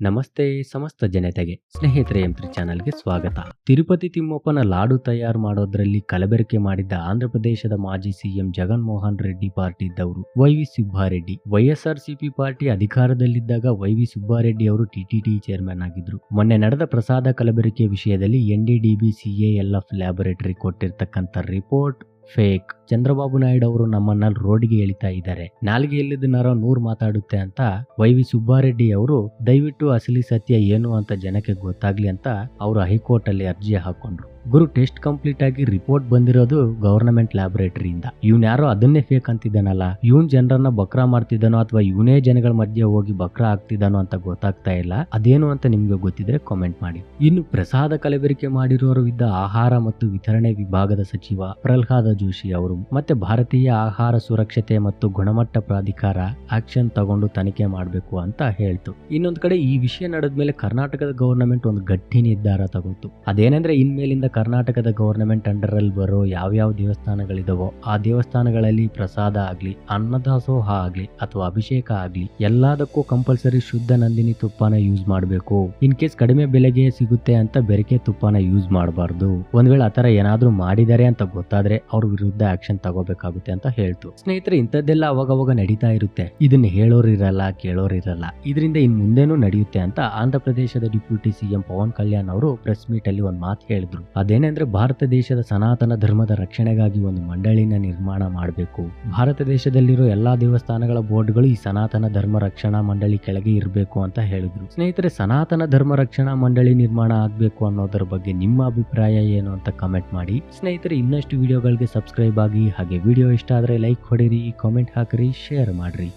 ನಮಸ್ತೆ ಸಮಸ್ತ ಜನತೆಗೆ ಸ್ನೇಹಿತರೆ ಎಂತ್ರಿ ಚಾನಲ್ಗೆ ಸ್ವಾಗತ. ತಿರುಪತಿ ತಿಮ್ಮಪ್ಪನ ಲಾಡು ತಯಾರು ಮಾಡೋದ್ರಲ್ಲಿ ಕಲಬೆರಕೆ ಮಾಡಿದ್ದ ಆಂಧ್ರ ಪ್ರದೇಶದ ಮಾಜಿ ಸಿಎಂ ಜಗನ್ಮೋಹನ್ ರೆಡ್ಡಿ ಪಾರ್ಟಿ ಇದ್ದವರು Y V Subbareddy. YSRCP party ಅಧಿಕಾರದಲ್ಲಿದ್ದಾಗ ವೈ ವಿ ಸುಬ್ಬಾರೆಡ್ಡಿ ಅವರು ಟಿಟಿಡಿ ಚೇರ್ಮನ್ ಆಗಿದ್ರು. ಮೊನ್ನೆ ನಡೆದ ಪ್ರಸಾದ ಕಲಬೆರಕೆ ವಿಷಯದಲ್ಲಿ ಎನ್ಡಿಡಿಬಿ ಸಿಎಎಲ್ಎಫ್ ಲ್ಯಾಬೊರೇಟರಿ ಕೊಟ್ಟಿರ್ತಕ್ಕಂಥ ರಿಪೋರ್ಟ್ ಫೇಕ್. ಚಂದ್ರಬಾಬು ನಾಯ್ಡು ಅವರು ನಮ್ಮನ್ನ ರೋಡ್ಗೆ ಎಳಿತಾ ಇದ್ದಾರೆ. ನಾಲ್ಗೆ ಎಲ್ಲಿದ್ದನಾರ ನರ ಮಾತಾಡುತ್ತೆ ಅಂತ ವೈ ವಿ ಸುಬ್ಬಾರೆಡ್ಡಿ ಅವರು ದಯವಿಟ್ಟು ಅಸಲಿ ಸತ್ಯ ಏನು ಅಂತ ಜನಕ್ಕೆ ಗೊತ್ತಾಗ್ಲಿ ಅಂತ ಅವರು ಹೈಕೋರ್ಟ್ ಅಲ್ಲಿ ಅರ್ಜಿ ಹಾಕೊಂಡ್ರು ಗುರು ಟೆಸ್ಟ್ ಕಂಪ್ಲೀಟ್ ಆಗಿ ರಿಪೋರ್ಟ್ ಬಂದಿರೋದು ಗವರ್ನಮೆಂಟ್ ಲ್ಯಾಬೊರೇಟರಿಯಿಂದ. ಇವ್ನ ಯಾರೋ ಅದನ್ನೇ ಫೇಕ್ ಅಂತಿದ್ದಾನಲ್ಲ. ಇವನ್ ಜನರನ್ನ ಬಕ್ರಾ ಮಾಡ್ತಿದ್ದಾನೋ ಅಥವಾ ಇವನೇ ಜನಗಳ ಮಧ್ಯೆ ಹೋಗಿ ಬಕ್ರಾ ಆಗ್ತಿದ್ದಾನೋ ಅಂತ ಗೊತ್ತಾಗ್ತಾ ಇಲ್ಲ. ಅದೇನು ಅಂತ ನಿಮ್ಗೆ ಗೊತ್ತಿದ್ರೆ ಕಾಮೆಂಟ್ ಮಾಡಿ. ಇನ್ನು ಪ್ರಸಾದ ಕಲಬೆರಿಕೆ ಮಾಡಿರೋರು ಇದ್ದ ಆಹಾರ ಮತ್ತು ವಿತರಣೆ ವಿಭಾಗದ ಸಚಿವ ಪ್ರಹ್ಲಾದ ಜೋಶಿ ಅವರು ಮತ್ತೆ ಭಾರತೀಯ ಆಹಾರ ಸುರಕ್ಷತೆ ಮತ್ತು ಗುಣಮಟ್ಟ ಪ್ರಾಧಿಕಾರ ಆಕ್ಷನ್ ತಗೊಂಡು ತನಿಖೆ ಮಾಡಬೇಕು ಅಂತ ಹೇಳ್ತು. ಇನ್ನೊಂದು ಕಡೆ ಈ ವಿಷಯ ನಡೆದ ಮೇಲೆ ಕರ್ನಾಟಕದ ಗವರ್ನಮೆಂಟ್ ಒಂದು ಗಟ್ಟಿ ನಿರ್ಧಾರ ತಗೋತು. ಅದೇನೆಂದ್ರೆ ಇನ್ಮೇಲಿಂದ ಕರ್ನಾಟಕದ ಗವರ್ನಮೆಂಟ್ ಅಂಡರಲ್ಲಿ ಬರೋ ಯಾವ್ಯಾವ ದೇವಸ್ಥಾನಗಳಿದಾವೋ ಆ ದೇವಸ್ಥಾನಗಳಲ್ಲಿ ಪ್ರಸಾದ ಆಗಲಿ, ಅನ್ನದಾಸೋಹ ಆಗಲಿ ಅಥವಾ ಅಭಿಷೇಕ ಆಗಲಿ ಎಲ್ಲದಕ್ಕೂ ಕಂಪಲ್ಸರಿ ಶುದ್ಧ ನಂದಿನಿ ತುಪ್ಪನ ಯೂಸ್ ಮಾಡಬೇಕು. ಇನ್ ಕೇಸ್ ಕಡಿಮೆ ಬೆಲೆಗೆ ಸಿಗುತ್ತೆ ಅಂತ ಬೆರಕೆ ತುಪ್ಪನ ಯೂಸ್ ಮಾಡಬಾರ್ದು. ಒಂದ್ ವೇಳೆ ಆತರ ಏನಾದ್ರೂ ಮಾಡಿದ್ದಾರೆ ಅಂತ ಗೊತ್ತಾದ್ರೆ ಅವ್ರ ವಿರುದ್ಧ ಆಕ್ಷನ್ ತಗೋಬೇಕಾಗುತ್ತೆ ಅಂತ ಹೇಳ್ತು. ಸ್ನೇಹಿತರೆ, ಇಂಥದ್ದೆಲ್ಲ ಅವಾಗವಾಗ ನಡೀತಾ ಇರುತ್ತೆ. ಇದನ್ನ ಹೇಳೋರಿರಲ್ಲ ಕೇಳೋರಿರಲ್ಲ ಇದರಿಂದ ಇನ್ ಮುಂದೇನೂ ನಡೆಯುತ್ತೆ ಅಂತ ಆಂಧ್ರ ಪ್ರದೇಶದ ಡಿಪ್ಯೂಟಿ ಸಿಎಂ ಪವನ್ ಕಲ್ಯಾಣ್ ಅವರು ಪ್ರೆಸ್ ಮೀಟ್ ಅಲ್ಲಿ ಒಂದು ಮಾತು ಹೇಳಿದ್ರು. ಅದೇನೆಂದ್ರೆ ಭಾರತ ದೇಶದ ಸನಾತನ ಧರ್ಮದ ರಕ್ಷಣೆಗಾಗಿ ಒಂದು ಮಂಡಳಿನ ನಿರ್ಮಾಣ ಮಾಡಬೇಕು. ಭಾರತ ದೇಶದಲ್ಲಿರೋ ಎಲ್ಲಾ ದೇವಸ್ಥಾನಗಳ ಬೋರ್ಡ್ಗಳು ಈ ಸನಾತನ ಧರ್ಮ ರಕ್ಷಣಾ ಮಂಡಳಿ ಕೆಳಗೆ ಇರಬೇಕು ಅಂತ ಹೇಳಿದ್ರು. ಸ್ನೇಹಿತರೆ, ಸನಾತನ ಧರ್ಮ ರಕ್ಷಣಾ ಮಂಡಳಿ ನಿರ್ಮಾಣ ಆಗಬೇಕು ಅನ್ನೋದರ ಬಗ್ಗೆ ನಿಮ್ಮ ಅಭಿಪ್ರಾಯ ಏನು ಅಂತ ಕಮೆಂಟ್ ಮಾಡಿ. ಸ್ನೇಹಿತರೆ, ಇನ್ನಷ್ಟು ವಿಡಿಯೋಗಳಿಗೆ ಸಬ್ಸ್ಕ್ರೈಬ್ ಆಗಿ, ಹಾಗೆ ವಿಡಿಯೋ ಇಷ್ಟ ಆದರೆ ಲೈಕ್ ಹೊಡಿರಿ ಕಾಮೆಂಟ್ ಹಾಕಿರಿ ಶೇರ್ ಮಾಡ್ರಿ.